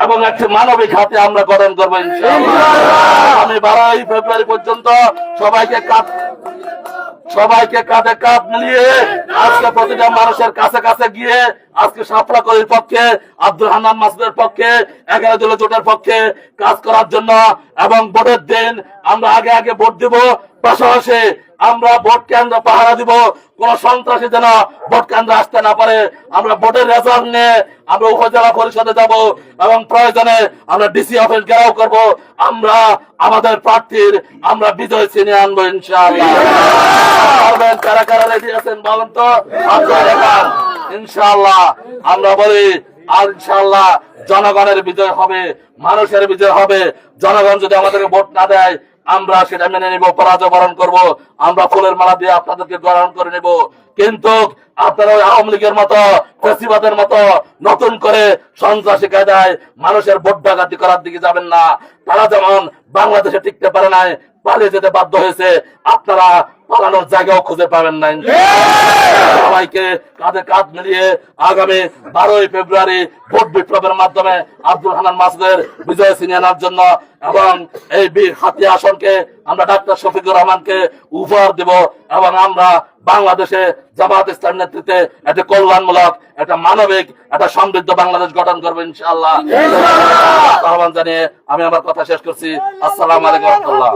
এবং একটি মানবিক হাতে আমরা গঠন করব আমি বারোই ফেব্রুয়ারি পর্যন্ত সবাইকে কাজ সবাইকে কাঁধে কাঁধ মিলিয়ে আজকে প্রতিটা মানুষের কাছে কাছে গিয়ে আজকে সাফলা কলির পক্ষে আব্দুল হান্নান মাসুদের পক্ষে, এগারো দলীয় জোটের পক্ষে কাজ করার জন্য এবং ভোটের দিন আমরা আগে আগে ভোট দিব। পাশাপাশি আমরা ভোট কেন্দ্র পাহারা দিব। কোন সন্ত্রাসী যেন ভোট কেন্দ্র আসতে না পারে। আমরা ভোটের রেজাল্ট নিয়ে আমরা উপজেলা পরিষদে যাব এবং প্রয়োজনে আমরা ডিসি অফিস ঘেরাও করব। আমরা আমাদের প্রার্থীর আমরা বিজয় ছিনিয়ে আনব ইনশাআল্লাহ। কারা কারা রেডি আছেন বলেন তো? ইনশাআল্লাহ। আমরা বলি, আর ইনশাআল্লাহ জনগণের বিজয় হবে, মানুষের বিজয় হবে। জনগণ যদি আমাদেরকে ভোট না দেয় আমরা সেটা মেনে নিব, পরাজয় বরণ করব, আমরা ফুলের মালা দিয়ে আপনাদেরকে গ্রহণ করে নেব। কিন্তু আপনারা ওই আওয়ামী লীগের মতো, ফেসিবাদের মতো নতুন করে সন্ত্রাসী কায়দায় মানুষের ডাকাতি করার দিকে যাবেন না। তারা যেমন বাংলাদেশে টিকতে পারে নাই, পালিয়ে যেতে বাধ্য হয়েছে। আপনারা পালানোর জায়গাও খুঁজে পাবেন না সবাইকে কাঁধে কাঁধ মিলিয়ে আগামী বারোই ফেব্রুয়ারি ভোট বিপ্লবের মাধ্যমে আব্দুল হানান মাসুদের বিজয় ছিনিয়ে আনার জন্য এবং এই বীর হাতি আসনকে আমরা ডাক্তার শফিকুর রহমানকে উপহার দেব এবং আমরা বাংলাদেশে জামাত ইসলাম নেতৃত্বে একটা কল্যাণমূলক একটা মানবিক একটা সমৃদ্ধ বাংলাদেশ গঠন করব ইনশাআল্লাহ। আহ্বান জানিয়ে আমি আমার কথা শেষ করছি। আসসালামু আলাইকুম রহমতুল্লাহ।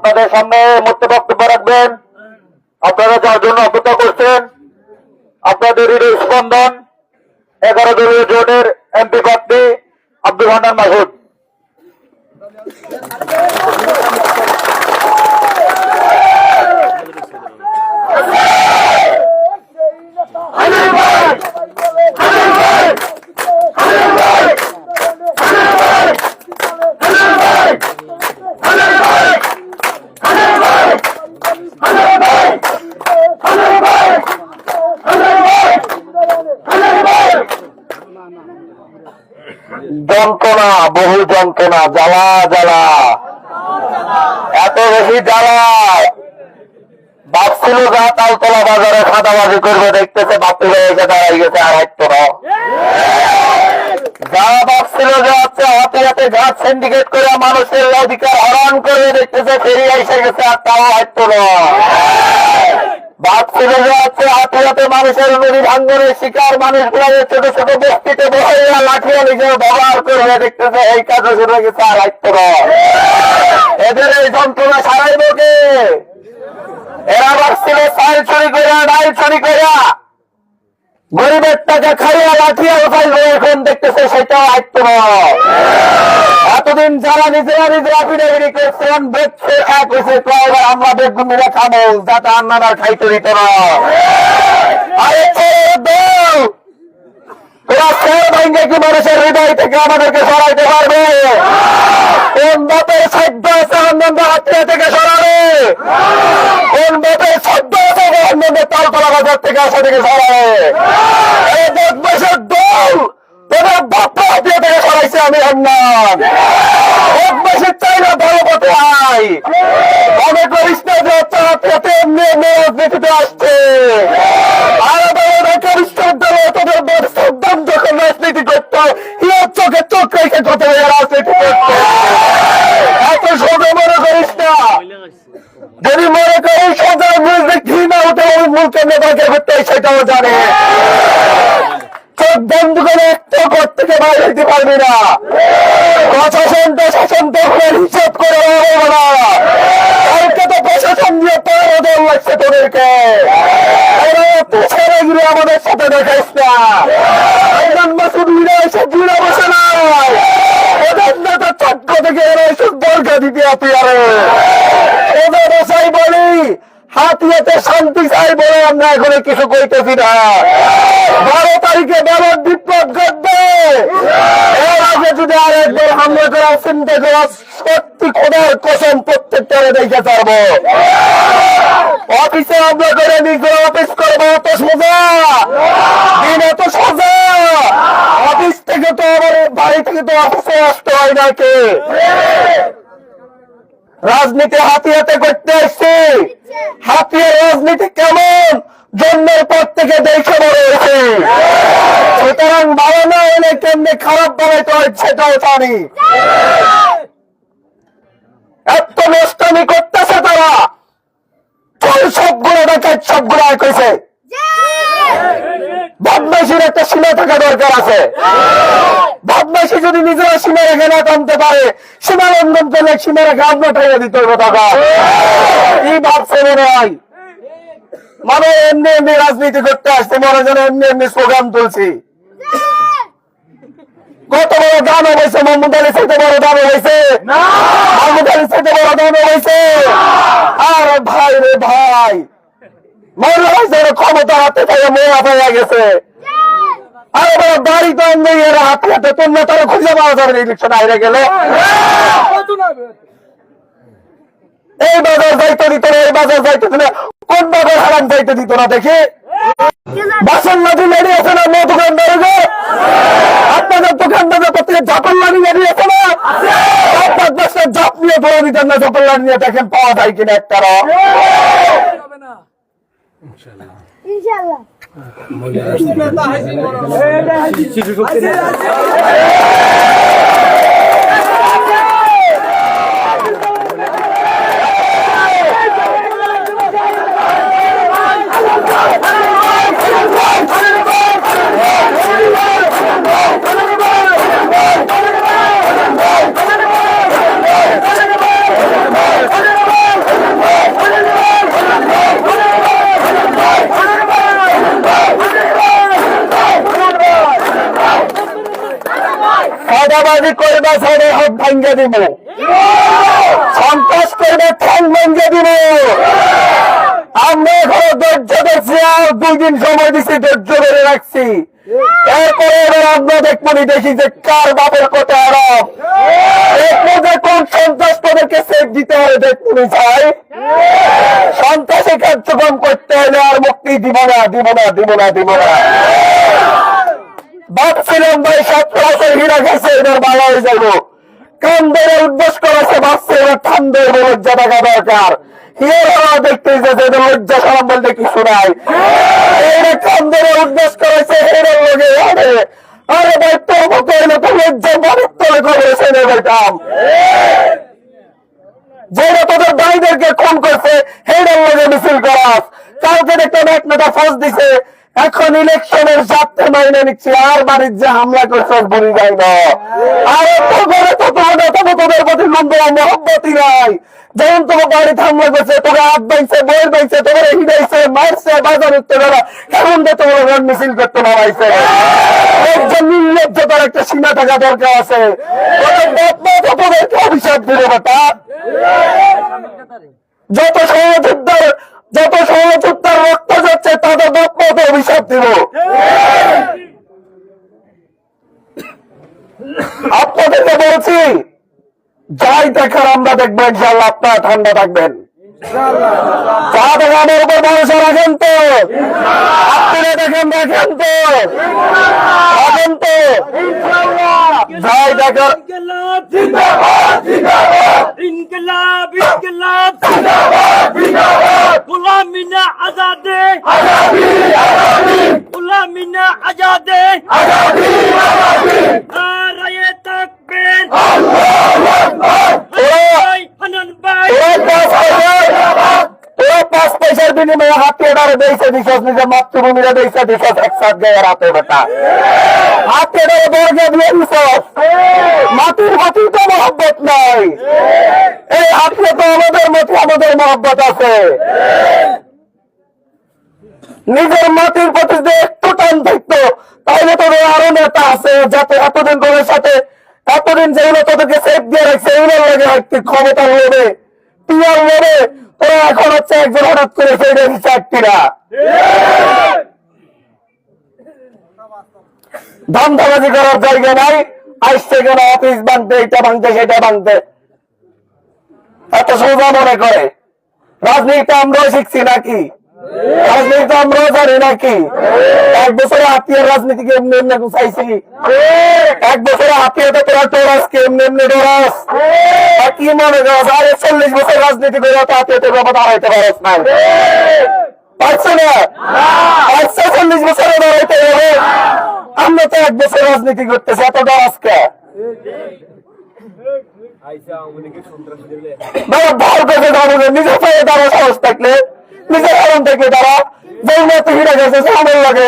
আপনাদের সামনে মুক্ত বক্তব্য রাখবেন। আপনারা যার জন্য অপেক্ষা করছেন, আপনাদের হৃদয় স্পন্দন, এগারো দলীয় জোটের এমপি প্রার্থী আব্দুল হান্নান মাসুদ। যন্ত্রণা, বহু যন্ত্রণা, জ্বালা জ্বালা। এত বেশি জ্বালা। যা তালতলা বাজারে খাদাবাজি করবে, দেখতেছে বাপি হয়ে দাঁড়াই গেছে, আর না। যে হচ্ছে সিন্ডিকেট করে মানুষের অধিকার হরণ করে, দেখতেছে ফেরি এসে গেছে, আর তাও হাইতো না। ভাবছিল যে হচ্ছে হাতে হাতে মানুষের নদী শিকার মানুষগুলো ছোট ছোট বস্তিতে বসাইয়া লাঠিয়া নিজের ব্যবহার দেখতেছে, এই কাজে গেছে আর এদের এই যন্ত্রণা সারাইব কে এরা ভাবছিল চাল চুরি করে ডাল চুরি করে গরিবের টাকা খাইয়া লাঠিয়া উঠাইল এখন দেখতেছে, সেটাও আয়ত্ত এতদিন যারা নিজেরা নিজেরা পিড়াপিড়ি করছেন বেচছে এক হয়েছে কয়বার আমরা বেগুনিরা খাব যাতে আন্নার খাইতে দিত থেকে আমাদেরকে থেকে সরাবে? কোন বাপের সাধ্য বাজার থেকে আসা থেকে তোদের বাপ্পা হাতিয়া থেকে সরাইছে আমি হান্নান বদমাসের চাই করিস না যে করত এত সোজা মনে করিস না। যদি মনে করিস, সোজা বুঝলে ঘৃণা উঠে নেতাকে করতে সেটাও জানে চোখ বন্ধ করে একটা ঘর থেকে বাইরে দিতে পারবি না প্রশাসন প্রশাসন তখন হিসাব করে হবে না কালকে তো প্রশাসন দিয়ে তোর ওদের লাগছে তোদেরকে ওরা পেছনে গিয়ে আমাদের শান্তি চাই বলে আমরা এখানে কিছু কইতেছি না। বারো তারিখে ব্যালট বিপ্লব ঘটবে। এর আগে যদি আর একবার হামলা করা চিন্তা করা সত্যি খোদার কসম প্রত্যেকটা দেখে পারব অফিসে হামলা করে নিজের অফিস করব এত সোজা। দিন এত সোজা। অফিস থেকে তো আমার বাড়ি থেকে তো অফিসে আসতে হয় নাকি রাজনীতি হাতিয়াতে করতে এসছি হাতিয়ে রাজনীতি কেমন? জন্মের পর থেকে দেখে হয়েছে। সুতরাং ভালো না হলে কেমনি খারাপ বানাইতে হয় সেটাও জানি। এত নষ্টামি করতেছে তারা। চল সবগুলো দেখায় সবগুলো এক হয়েছে বদমাইশির একটা সীমা থাকা দরকার আছে। বদমাইশি যদি নিজেরা সীমা রেখে না টানতে পারে সীমা লঙ্ঘন করলে সীমা রেখে আপনার টাকা দিতে হবে টাকা কি ভাবছে মনে হয় মানে এমনি এমনি রাজনীতি করতে আসছে মনে যেন এমনি এমনি স্লোগান তুলছি। কত বড় দাম হয়েছে? মোহাম্মদ আলী সাইতে বড় দাম হয়েছে? মোহাম্মদ আলী সাইতে বড় দাম হয়েছে? আরে ভাই রে ভাই মনে ক্ষমতা হাতে থেকে মোয়া গেছে। আরে বড় বাড়ি তো অন্য এরা হাতে হাতে তোমরা তারা খুঁজে পাওয়া যাবে ইলেকশন আইরে গেলে। এই বাজার যাইতে দিত না এই বাজার যাইতে দিত না কোন বাজার হারাম যাইতে দিত না দেখি? বাসন নদী লেগে আছে না মো দোকানদার গো আপনাদের দোকানদারের প্রত্যেকে জাপান লেগে আছে না। আপনার দেশের জাপ নিয়ে ধরে দিতেন না জাপান লানি নিয়ে দেখেন পাওয়া যায় কিনা একটা ইনশাআল্লাহ সাদাবাজি করবে সাদে হাত ভাঙ্গে দিব। সন্ত্রাস করবে ঠ্যাং ভাঙ্গে দিব। আমরা এখনও ধৈর্য দুই দিন সময় দিচ্ছি ধৈর্য ধরে রাখছি। এরপরে এবার সেফ দিতে হবে, দেখব নি সন্ত্রাসী কার্যক্রম করতে হলে আর মুক্তি দিব না দিব না দিব না দিব না। ভাবছিলাম ভাই সতেরো বছর হীরা গেছে, এবার ভালো হয়ে যাব। কান ধরে করেছে ভাবছে এবার লজ্জা থাকা দরকার। যে তোদের ভাইদেরকে খুন করছে হেডার লগে মিছিল করাস। কালকে দেখলাম এক নেতা ফোর্স দিছে এখন ইলেকশনের যাত্রা মাইনে নিচ্ছে, আর বাণিজ্যে হামলা করছে বলি যায় না। আরে তো করে তো তোমাদের তবে তোদের প্রতি লম্বা মহব্বতই নাই। যেমন তোমার বাড়ি হামলা করছে তোকে হাত বাইছে, বই বাইছে তোকে হিদাইছে মারছে, বাজার উঠতে গেলা কেমন যে তোমার ঘর মিছিল করতে নামাইছে। একজন নির্লজ্জতার একটা সীমা থাকা দরকার আছে। মা অভিশাপ দিলে বেটা যত সহযোদ্ধার যত সহযোদ্ধার রক্ত যাচ্ছে, তাদের অভিশাপ দিব আপনাদেরকে বলছি, যাই দেখার আমরা দেখব ইনশাল্লাহ আপনারা ঠান্ডা থাকবেন। যা দেখে আমার উপর ভরসা রাখেন তো। আপনারা দেখেন দেখেন তো। তো। যাই দেখার ইনকলাব ইনকলাব। গুলামিনা আজাদে। গুলামিনা আজাদে। নারায়ে তাকবীর। ভাই হানান ভাই। ওরা পাঁচ বিনিময়ে হাতে বিশ্বাস নিজের হাতে বেটা হাতে বর্গে দিয়ে মাটির মাটি তো মহব্বত নাই। এই হাতে তো আমাদের মতো আমাদের মহব্বত আছে। নিজের মাটির প্রতি যে একটু টান থাকতো তাহলে তোদের আরও নেতা আছে, যাতে এতদিন তোদের সাথে, এতদিন যেগুলো তোদেরকে সেফ দিয়ে রাখছে, এগুলোর লাগে ক্ষমতা নেবে পিয়ার নেবে এখন হচ্ছে একজন হঠাৎ করে দেখি চারটিরা। ধান্দাবাজি করার জায়গা নাই, আসছে কেন? অফিস ভাঙতে এটা ভাঙতে সেটা ভাঙতে এত সোজা মনে করে। রাজনীতিটা আমরাও শিখছি নাকি? রাজনীতি তো আমরাও জানি নাকি? এক বছরে হাতিয়ার রাজনীতিকে এমনি এমনি গুছাইছি? এক বছরে হাতিয়াতে তোরা টোরাস কে এমনি এমনি ডোরাস কি মনে করস আরে চল্লিশ বছর রাজনীতি করে তো হাতিয়াতে বাবা দাঁড়াইতে পারস না। পারছ না? পারছ চল্লিশ বছরে দাঁড়াইতে হবে। আমরা তো এক বছর রাজনীতি করতেছি এত ডরাস কে? বাবা ভর করে নিজের পায়ে দাঁড়া সাহস থাকলে নিজের আরাম থেকে তারা না হিরা গেছে লাগে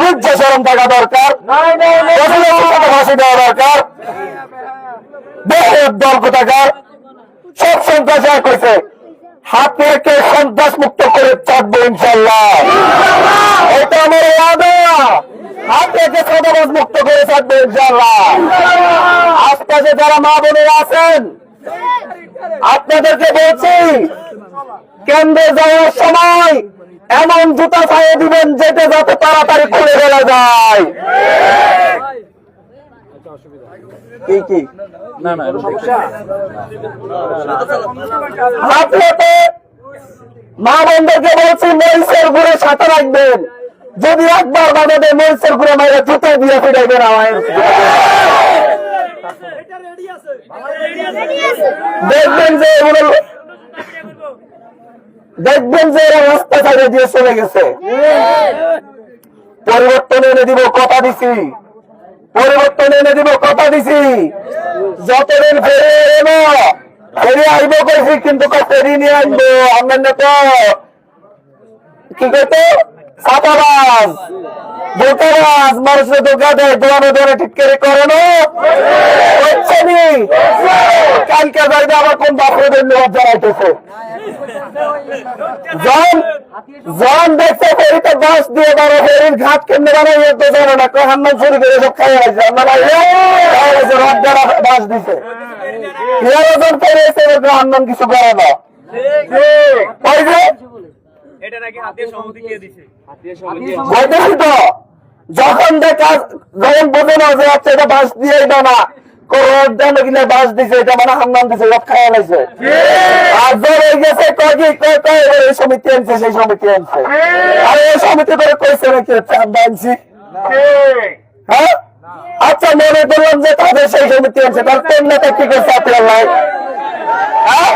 লজ্জা থাকা দরকার। ফাঁসি দেওয়া দরকার। দেশের দল কোথাকার। সব সন্ত্রাস এক হয়েছে। হাতিকে সন্ত্রাস মুক্ত করে চাপবো ইনশাল্লাহ এটা আমার ওয়াদা। হাতিকে সন্ত্রাস মুক্ত করে চাপবো ইনশাল্লাহ আশপাশে যারা মা বোনেরা আছেন আপনাদেরকে বলছি কেন্দ্রে যাওয়ার সময় এমন জুতা খাইয়ে দিবেন যেতে যাতে তাড়াতাড়ি খুলে ফেলা যায়। কি কি? আপনাকে মা বোনদেরকে বলছি মহিষের ঘুরে সাথে রাখবেন। যদি একবার বাজাতে মহিষের ঘুরে মাইরে জুতো দিয়ে ফিরাইবেন আমার দেখবেন যে এগুলো দেখবেন যে এরা রাস্তা ছাড়ে দিয়ে চলে গেছে। পরিবর্তন এনে দিব, কথা দিছি। পরিবর্তন এনে দিব, কথা দিছি। যতদিন ফেরে এলো, ফেরি আইব কইছি, কিন্তু ফেরি নিয়ে আনব আমার না তো, কি করতো সাতাবাজ। দোকাবাজ মানুষের দোকা দেয় দোকানে দোকানে ঠিক করে করে না? কালকে যাইবে আবার কোন বাপরে ধন্যবাদ জানাইতেছে। জন জন দেখছে ফেরিতে বাস দিয়ে বারো ফেরির ঘাট কেমনে বানাই তো জানো না। কই হান্নান শুরু করে সব খাই আছে আমরা বাইরে রড দ্বারা বাস দিছে। তেরো জন ফেরি এসে এবার হান্নান কিছু করে না। ওই যে এটা নাকি দিছে? যখন দেখা যখন বোঝে যে আচ্ছা এটা বাস দিয়ে না বাস দিছে এটা মানে হান্নান দিছে সব খাওয়া লাগছে আর জ্বর হয়ে গেছে কয় কি কয় কয় এই সমিতি আনছে সেই সমিতি আনছে। আর এই সমিতি করে কইছে নাকি চান্দা আনছি। হ্যাঁ? আচ্ছা মনে করলাম যে তাদের সেই সমিতি আনছে তার কোন নেতা কি করছে আপনার লাই? হ্যাঁ?